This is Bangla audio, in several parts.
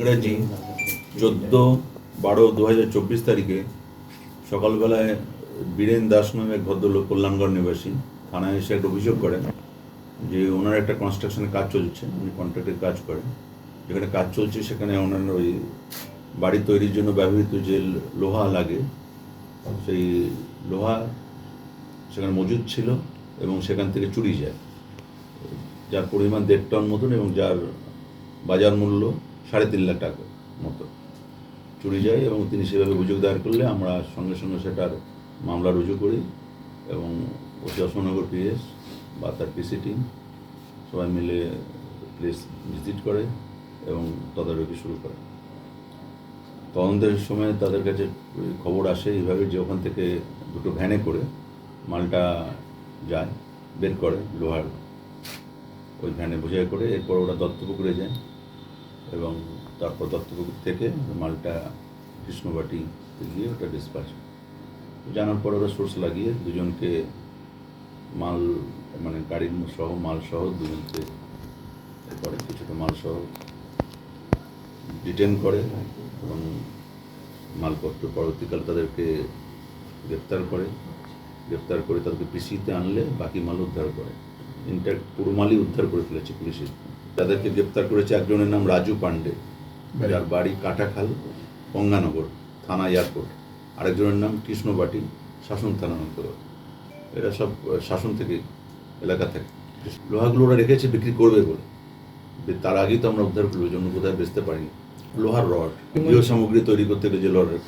ইংরাজি চোদ্দ বারো দু হাজার চব্বিশ তারিখে সকালবেলায় বীরেন দাস নামে এক ভদ্রলোক কল্যাণগড় নিবাসী থানায় এসে একটা অভিযোগ করেন যে ওনার একটা কনস্ট্রাকশনের কাজ চলছে, উনি কন্ট্রাক্টের কাজ করেন। যেখানে কাজ চলছে সেখানে ওনার ওই বাড়ি তৈরির জন্য ব্যবহৃত যে লোহা লাগে, সেই লোহা সেখানে মজুদ ছিল এবং সেখান থেকে চুরি যায়। যার পরিমাণ দেড় টন মতন এবং যার বাজার মূল্য সাড়ে তিন লাখ টাকা মতো। চুরি যায় এবং তিনি সেভাবে অভিযোগ দায়ের করলে আমরা সঙ্গে সঙ্গে সেটার মামলা রুজু করি এবং ওসি অশোকনগর পিএস বা তার পিসি টিম সবাই মিলে প্লেস ভিজিট করে এবং তদারকি শুরু করে। তদন্তের সময় তাদের কাছে খবর আসে এইভাবে যে ওখান থেকে দুটো ভ্যানে করে মালটা যায়, বের করে লোহার ওই ভ্যানে বোঝাই করে এরপর ওরা দত্তপুকুরে যায়। এবং তারপর দত্তপুকুর থেকে মালটা কৃষ্ণবাটি গিয়ে ওটা ডিসপাচ জানার পর ওরা সোর্স লাগিয়ে দুজনকে মাল মানে গাড়ির সহ, মাল সহ দুজনকে এরপরে কিছুটা মাল সহ ডিটেন করে এবং মালপত্র পরবর্তীকালে তাদেরকে গ্রেপ্তার করে। গ্রেপ্তার করে তাদেরকে পিসিতে আনলে বাকি মাল উদ্ধার করে। ইনট্যাক্ট পুরো মালই উদ্ধার করে ফেলেছে পুলিশের তাদেরকে গ্রেপ্তার করেছে একজনের নাম রাজু পান্ডে যার বাড়ি কাটাখাল গঙ্গানগর থানা এয়ারপোর্ট। আরেকজনের নাম কৃষ্ণবাটি শাসন থানার অন্তর্গত। এরা সব শাসন থেকে এলাকা থেকে। লোহাগুলো ওরা রেখেছে বিক্রি করবে বলে। তার আগেই তো আমরা উদ্ধার করব জন্য কোথায় বেচতে পারিনি। লোহার রড গৃহ সামগ্রী তৈরি করতে গেলে যে লড়ের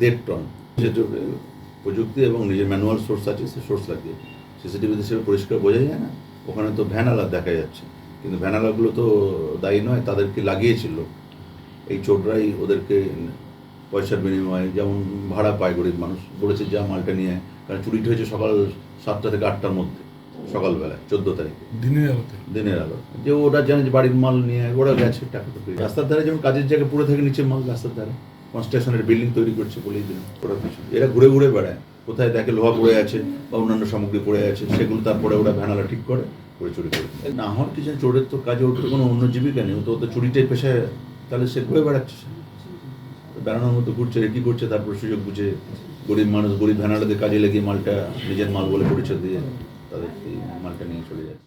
দেড় টন। সেটা প্রযুক্তি এবং নিজের ম্যানুয়াল সোর্স আছে সে সোর্স লাগিয়ে। সিসিটিভিতে সেভাবে পরিষ্কার বোঝা যায় না। ওখানে তো ভ্যানালা দেখা যাচ্ছে। কিন্তু ভ্যানালাগুলো তো দায়ী নয় তাদেরকে লাগিয়েছিল। এই চোররাই ওদেরকে পয়সার বিনিময়ে যেমন ভাড়া পায় গরিব মানুষ বলেছে যা মালটা নিয়ে কারণ চুরিটা হয়েছে সকাল সাতটা থেকে আটটার মধ্যে সকালবেলায় চোদ্দ তারিখে। দিনের আলোতে? দিনের আলো। যে ওরা জানে যে বাড়ির মাল নিয়ে ওরা গেছে টাকাটা পেয়ে রাস্তার ধারে যেমন কাজের জায়গায় পড়ে থাকে নিচে মাল রাস্তার ধারে। কনস্ট্রাকশনের বিল্ডিং তৈরি করছে বলেই দিন ওরা কিছু এরা ঘুরে ঘুরে বেড়ায়। কোথায় দেখে লোহা পড়ে আছে বা অন্যান্য সামগ্রী পড়ে আছে সেগুলো তারপরে ওরা ভ্যানালা ঠিক করে। করে চুরি করে। না হন কি জানি চোরের তো কাজে ওর তো কোনো অন্য জীবিকা নেই, ও তো ওদের চুরিটাই পেশায়, তাহলে সে ঘুরে বেড়াচ্ছে বেড়ানোর মতো ঘুরছে রেডি করছে, তারপর সুযোগ বুঝে গরিব মানুষ, গরিব ভ্যানালাদের কাজে লেগে মালটা নিজের মাল বলে পরিচয় দিয়ে তাদের মালটা নিয়ে চলে যাচ্ছে।